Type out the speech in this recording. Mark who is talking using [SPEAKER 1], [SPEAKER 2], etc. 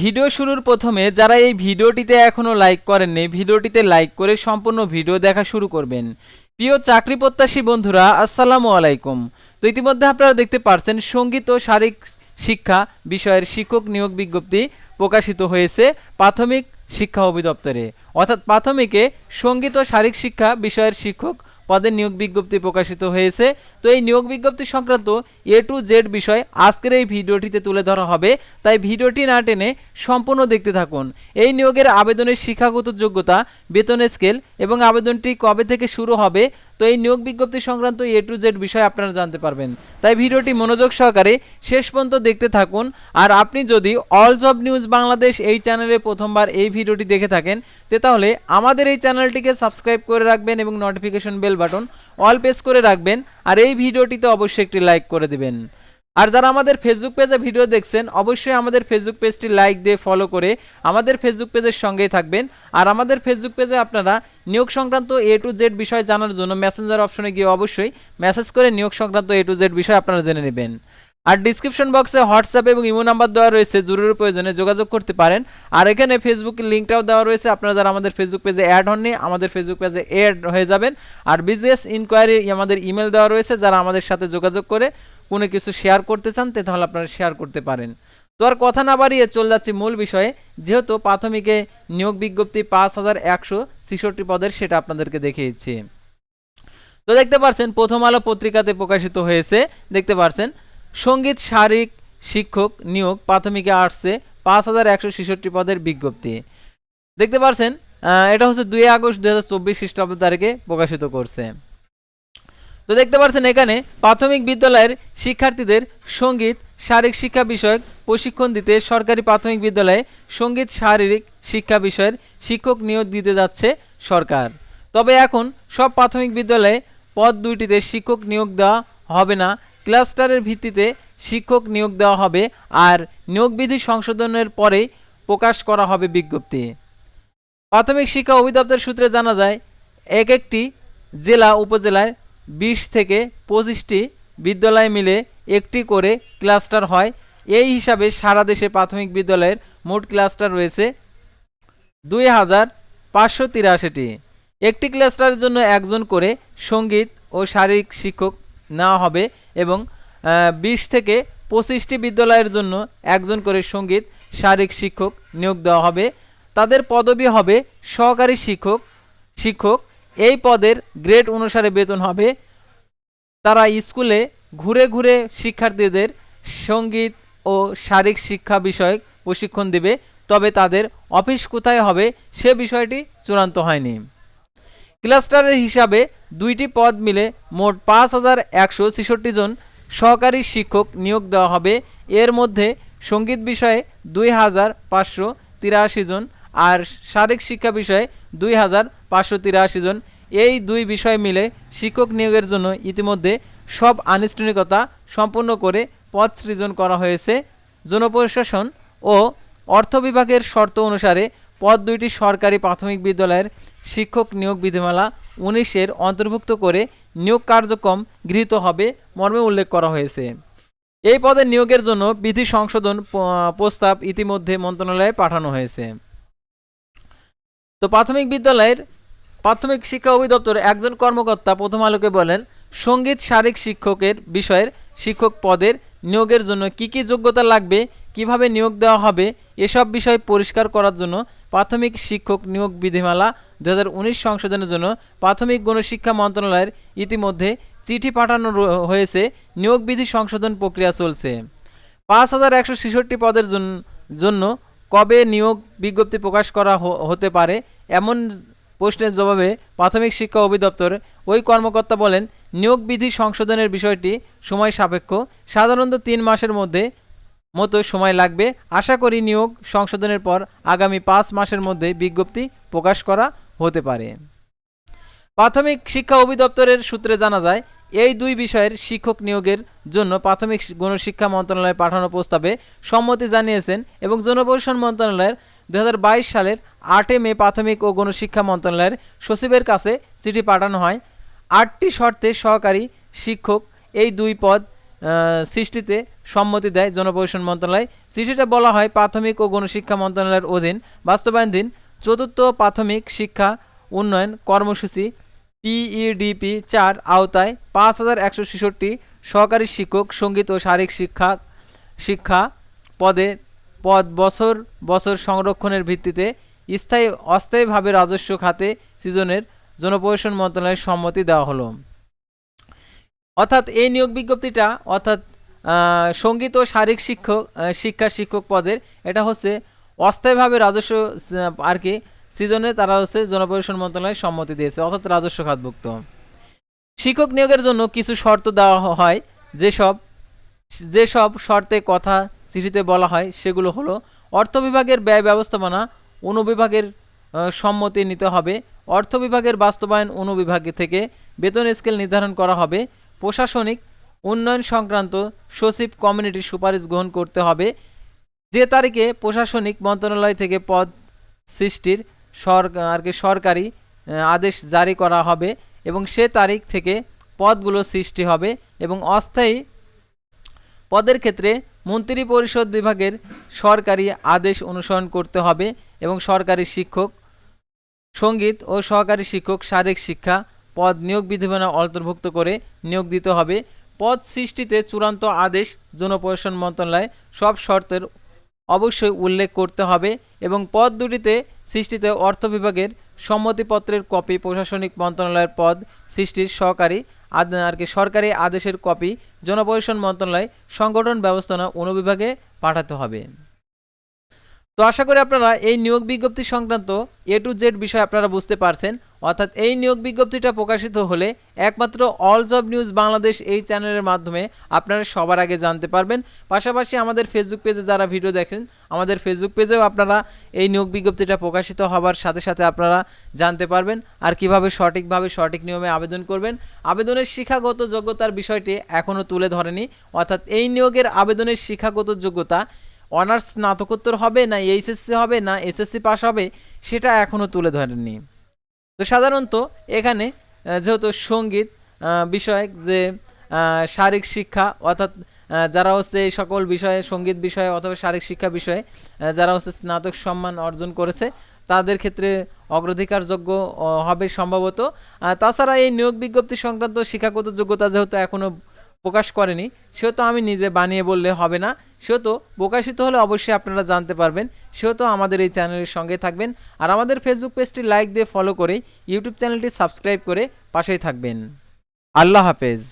[SPEAKER 1] Video শুরুর প্রথমে যারা এই ভিডিওটিতে এখনও লাইক করেননি, ভিডিওটিতে লাইক করে সম্পূর্ণ ভিডিও দেখা শুরু করবেন। প্রিয় চাকরি প্রত্যাশী বন্ধুরা, আসসালামু আলাইকুম। তো ইতিমধ্যে আপনারা দেখতে পারছেন, সংগীত ও শারীরিক শিক্ষা বিষয়ের শিক্ষক নিয়োগ বিজ্ঞপ্তি প্রকাশিত হয়েছে প্রাথমিক শিক্ষা অধিদপ্তরে। অর্থাৎ প্রাথমিকে সংগীত ও শারীরিক শিক্ষা বিষয়ের শিক্ষক পদের নিয়োগ বিজ্ঞপ্তি প্রকাশিত হয়েছে। তো এই নিয়োগ বিজ্ঞপ্তি সংক্রান্ত এ টু জেড বিষয় আজকের এই ভিডিওটিতে তুলে ধরা হবে। তাই ভিডিওটি না টেনে সম্পূর্ণ দেখতে থাকুন। এই নিয়োগের আবেদনের শিক্ষাগত যোগ্যতা, বেতনের স্কেল এবং আবেদনটি কবে থেকে শুরু হবে তো এই নিয়োগ বিজ্ঞপ্তি সংক্রান্ত এ টু জেড বিষয় আপনারা জানতে পারবেন। তাই ভিডিওটি মনোযোগ সহকারে শেষ পর্যন্ত দেখতে থাকুন। আর আপনি যদি অল জব নিউজ বাংলাদেশ এই চ্যানেলে প্রথমবার এই ভিডিওটি দেখে থাকেন, তে তাহলে আমাদের এই চ্যানেলটিকে সাবস্ক্রাইব করে রাখবেন এবং notification bell button all press করে রাখবেন। আর এই ভিডিওটিতে অবশ্যই একটি লাইক করে দিবেন। আর যারা আমাদের ফেসবুক পেজে ভিডিও দেখছেন, অবশ্যই আমাদের ফেসবুক পেজটি লাইক দিয়ে ফলো করে আমাদের ফেসবুক পেজের সঙ্গেই থাকবেন। আর আমাদের ফেসবুক পেজে আপনারা নিয়োগ সংক্রান্ত এ টু জেড বিষয় জানার জন্য মেসেঞ্জার অপশনে গিয়ে অবশ্যই মেসেজ করে নিয়োগ সংক্রান্ত এ টু জেড বিষয় আপনারা জেনে নেবেন। আর ডিসক্রিপশন বক্সে হোয়াটসঅ্যাপ এবং ইমো নাম্বার দেওয়া রয়েছে, জরুরি প্রয়োজনে যোগাযোগ করতে পারেন। আর এখানে ফেসবুকের লিঙ্কটাও দেওয়া রয়েছে, আপনারা যারা আমাদের ফেসবুক পেজে অ্যাড হননি, আমাদের ফেসবুক পেজে অ্যাড হয়ে যাবেন। আর বিজনেস ইনকোয়ারি আমাদের ইমেল দেওয়া রয়েছে, যারা আমাদের সাথে যোগাযোগ করে কোনো কিছু শেয়ার করতে চান তাহলে আপনারা শেয়ার করতে পারেন। তো আর কথা না বাড়িয়ে চলে যাচ্ছি মূল বিষয়ে। যেহেতু প্রাথমিকে নিয়োগ বিজ্ঞপ্তি পাঁচ হাজার একশো ছেষট্টি পদের, সেটা আপনাদেরকে দেখিয়েছি। তো দেখতে পাচ্ছেন প্রথম আলো পত্রিকাতে প্রকাশিত হয়েছে। দেখতে পাচ্ছেন সংগীত শারীরিক শিক্ষক নিয়োগ প্রাথমিকে আর্টসে পাঁচ হাজার একশো ছেষট্টি পদের বিজ্ঞপ্তি। দেখতে পাচ্ছেন এটা হচ্ছে দুই আগস্ট দু হাজার চব্বিশ খ্রিস্টাব্দ তারিখে প্রকাশিত করছে। তো দেখতে পাচ্ছেন এখানে প্রাথমিক বিদ্যালয়ের শিক্ষার্থীদের সংগীত, শারীরিক শিক্ষা বিষয়ক প্রশিক্ষণ দিতে সরকারি প্রাথমিক বিদ্যালয়ে সংগীত, শারীরিক শিক্ষা বিষয়ের শিক্ষক নিয়োগ দিতে যাচ্ছে সরকার। তবে এখন সব প্রাথমিক বিদ্যালয়ে পদ দুইটিতে শিক্ষক নিয়োগ দেওয়া হবে না, ক্লাস্টারের ভিত্তিতে শিক্ষক নিয়োগ দেওয়া হবে আর নিয়োগ বিধি সংশোধনের পরেই প্রকাশ করা হবে বিজ্ঞপ্তি। প্রাথমিক শিক্ষা অধিদপ্তর সূত্রে জানা যায়, এক একটি জেলা, উপজেলায় বিশ থেকে পঁচিশটি বিদ্যালয় মিলে একটি করে ক্লাস্টার হয়। এই হিসাবে সারা দেশে প্রাথমিক বিদ্যালয়ের মোট ক্লাস্টার রয়েছে দুই হাজার পাঁচশো তিরাশিটি। একটি ক্লাস্টারের জন্য একজন করে সংগীত ও শারীরিক শিক্ষক নেওয়া হবে এবং বিশ থেকে পঁচিশটি বিদ্যালয়ের জন্য একজন করে সংগীত, শারীরিক শিক্ষক নিয়োগ দেওয়া হবে। তাদের পদবি হবে সহকারী শিক্ষক শিক্ষক এই পদের গ্রেড অনুসারে বেতন হবে। তারা স্কুলে ঘুরে ঘুরে শিক্ষার্থীদের সংগীত ও শারীরিক শিক্ষা বিষয়ক প্রশিক্ষণ দেবে, তবে তাদের অফিস কোথায় হবে সে বিষয়টি চূড়ান্ত হয়নি। ক্লাস্টারের হিসাবে দুইটি পদ মিলে মোট পাঁচ হাজার একশো ছেষট্টি জন সহকারী শিক্ষক নিয়োগ দেওয়া হবে। এর মধ্যে সংগীত বিষয়ে দুই হাজার পাঁচশো তিরাশি জন আর শারীরিক শিক্ষা বিষয়ে দুই হাজার পাঁচশো তিরাশি জন। এই দুই বিষয় মিলে শিক্ষক নিয়োগের জন্য ইতিমধ্যে সব আনুষ্ঠানিকতা সম্পন্ন করে পদ সৃজন করা হয়েছে। জনপ্রশাসন ও অর্থ বিভাগের শর্ত অনুসারে পদ দুইটি সরকারি প্রাথমিক বিদ্যালয়ের শিক্ষক নিয়োগ বিধিমালা উনিশের অন্তর্ভুক্ত করে নিয়োগ কার্যক্রম গৃহীত হবে মর্মে উল্লেখ করা হয়েছে। এই পদে নিয়োগের জন্য বিধি সংশোধন প্রস্তাব ইতিমধ্যে মন্ত্রণালয়ে পাঠানো হয়েছে। তো প্রাথমিক বিদ্যালয়ের প্রাথমিক শিক্ষা অধিদপ্তর একজন কর্মকর্তা প্রথম আলোকে বলেন, সংগীত শারীরিক শিক্ষকের বিষয়ের শিক্ষক পদের নিয়োগের জন্য কি কি যোগ্যতা লাগবে, কীভাবে নিয়োগ দেওয়া হবে, এসব বিষয় পরিষ্কার করার জন্য প্রাথমিক শিক্ষক নিয়োগ বিধিমালা দু হাজার উনিশ সংশোধনের জন্য প্রাথমিক গণশিক্ষা মন্ত্রণালয়ের ইতিমধ্যে চিঠি পাঠানো হয়েছে। নিয়োগ বিধি সংশোধন প্রক্রিয়া চলছে। পাঁচ হাজার একশো ছেষট্টি পদের জন্য কবে নিয়োগ বিজ্ঞপ্তি প্রকাশ করা হতে পারে? এমন প্রশ্নের জবাবে প্রাথমিক শিক্ষা অধিদপ্তর ওই কর্মকর্তা বলেন, নিয়োগ বিধি সংশোধনের বিষয়টি সময় সাপেক্ষ। সাধারণত তিন মাসের মধ্যে মতো সময় লাগবে। আশা করি নিয়োগ সংশোধনের পর আগামী পাঁচ মাসের মধ্যে বিজ্ঞপ্তি প্রকাশ করা হতে পারে। প্রাথমিক শিক্ষা অধিদপ্তরের সূত্রে জানা যায় এই দুই বিষয়ের শিক্ষক নিয়োগের জন্য প্রাথমিক গণশিক্ষা মন্ত্রণালয়ে পাঠানো প্রস্তাবে সম্মতি জানিয়েছেন এবং জনপ্রশাসন মন্ত্রণালয়ের দু হাজার বাইশ সালের আটে মে প্রাথমিক ও গণশিক্ষা মন্ত্রণালয়ের সচিবের কাছে চিঠি পাঠানো হয়। আটটি শর্তে সহকারী শিক্ষক এই দুই পদ সৃষ্টিতে সম্মতি দেয় জনপ্রশাসন মন্ত্রণালয়। চিঠিটা বলা হয়, প্রাথমিক ও গণশিক্ষা মন্ত্রণালয়ের অধীন বাস্তবায়নাধীন চতুর্থ প্রাথমিক শিক্ষা উন্নয়ন কর্মসূচি পিইডিপি চার আওতায় পাঁচ হাজার একশো ছেষট্টি সহকারী শিক্ষক, সংগীত ও শারীরিক শিক্ষা শিক্ষা পদে পদ বছর বছর সংরক্ষণের ভিত্তিতে স্থায়ী, অস্থায়ীভাবে রাজস্ব খাতে সৃজনের জনপ্রশাসন মন্ত্রণালয়ের সম্মতি দেওয়া হলো। অর্থাৎ এই নিয়োগ বিজ্ঞপ্তিটা, অর্থাৎ সংগীত ও শারীরিক শিক্ষক শিক্ষা শিক্ষক পদের, এটা হচ্ছে অস্থায়ীভাবে রাজস্ব আর কি সৃজনে তারা হচ্ছে জনপ্রশাসন মন্ত্রণালয়ের সম্মতি দিয়েছে, অর্থাৎ রাজস্ব খাতভুক্ত। শিক্ষক নিয়োগের জন্য কিছু শর্ত দেওয়া হয়, যেসব যেসব শর্তে কথা চিঠিতে বলা হয়, সেগুলো হলো অর্থ বিভাগের ব্যয় ব্যবস্থাপনা অনুবিভাগের সম্মতি নিতে হবে, অর্থ বিভাগের বাস্তবায়ন অনুবিভাগ থেকে বেতন স্কেল নির্ধারণ করা হবে, প্রশাসনিক উন্নয়ন সংক্রান্ত সচিব কমিউনিটির সুপারিশ গ্রহণ করতে হবে, যে তারিখে প্রশাসনিক মন্ত্রণালয় থেকে পদ সৃষ্টির সরকার আর কি সরকারি আদেশ জারি করা হবে এবং সে তারিখ থেকে পদগুলো সৃষ্টি হবে এবং অস্থায়ী পদের ক্ষেত্রে মন্ত্রী পরিষদ বিভাগের সরকারি আদেশ অনুসরণ করতে হবে এবং সরকারি শিক্ষক, সংগীত ও সহকারী শিক্ষক শারীরিক শিক্ষা পদ নিয়োগ বিধিমালা অন্তর্ভুক্ত করে নিয়োগ দিতে হবে। পদ সৃষ্টিতে চূড়ান্ত আদেশ জনপ্রশাসন মন্ত্রণালয় সব শর্তের অবশ্যই উল্লেখ করতে হবে এবং পদ দুটিতে সৃষ্টিতে অর্থ বিভাগের সম্মতিপত্রের কপি প্রশাসনিক মন্ত্রণালয়ের পদ সৃষ্টির সহকারী আর কি সরকারি আদেশের কপি জনপ্রশাসন মন্ত্রণালয় সংগঠন ব্যবস্থাপনা অনুবিভাগে পাঠাতে হবে। তো আশা করি আপনারা এই নিয়োগ বিজ্ঞপ্তি সংক্রান্ত এ টু জেড বিষয় আপনারা বুঝতে পারছেন। অর্থাৎ এই নিয়োগ বিজ্ঞপ্তিটা প্রকাশিত হলে একমাত্র অল জব নিউজ বাংলাদেশ এই চ্যানেলের মাধ্যমে আপনারা সবার আগে জানতে পারবেন। পাশাপাশি আমাদের ফেসবুক পেজে যারা ভিডিও দেখেন, আমাদের ফেসবুক পেজেও আপনারা এই নিয়োগ বিজ্ঞপ্তিটা প্রকাশিত হবার সাথে সাথে আপনারা জানতে পারবেন আর কীভাবে সঠিকভাবে সঠিক নিয়মে আবেদন করবেন। আবেদনের শিক্ষাগত যোগ্যতার বিষয়টি এখনও তুলে ধরেনি। অর্থাৎ এই নিয়োগের আবেদনের শিক্ষাগত যোগ্যতা অনার্স স্নাতকোত্তর হবে না এইচএসসি হবে না এসএসসি পাস হবে, সেটা এখনও তুলে ধরেননি। তো সাধারণত এখানে যেহেতু সংগীত বিষয়ক যে শারীরিক শিক্ষা, অর্থাৎ যারা হচ্ছে এই সকল বিষয়ে, সংগীত বিষয়ে অথবা শারীরিক শিক্ষা বিষয়ে যারা হচ্ছে স্নাতক সম্মান অর্জন করেছে, তাদের ক্ষেত্রে অগ্রাধিকারযোগ্য হবে সম্ভবত। তাছাড়া এই নিয়োগ বিজ্ঞপ্তি সংক্রান্ত শিক্ষাগত যোগ্যতা যেহেতু এখনও প্রকাশ করেনি। সেহেতু আমি নিজে বানিয়ে বললে হবে না। সেহেতু প্রকাশিত হলে অবশ্যই আপনারা জানতে পারবেন। সেহেতু আমাদের এই চ্যানেলের সঙ্গে থাকবেন আর আমাদের ফেসবুক পেজটি লাইক দিয়ে ফলো করে ইউটিউব চ্যানেলটি সাবস্ক্রাইব করে পাশেই থাকবেন। আল্লাহ হাফেজ।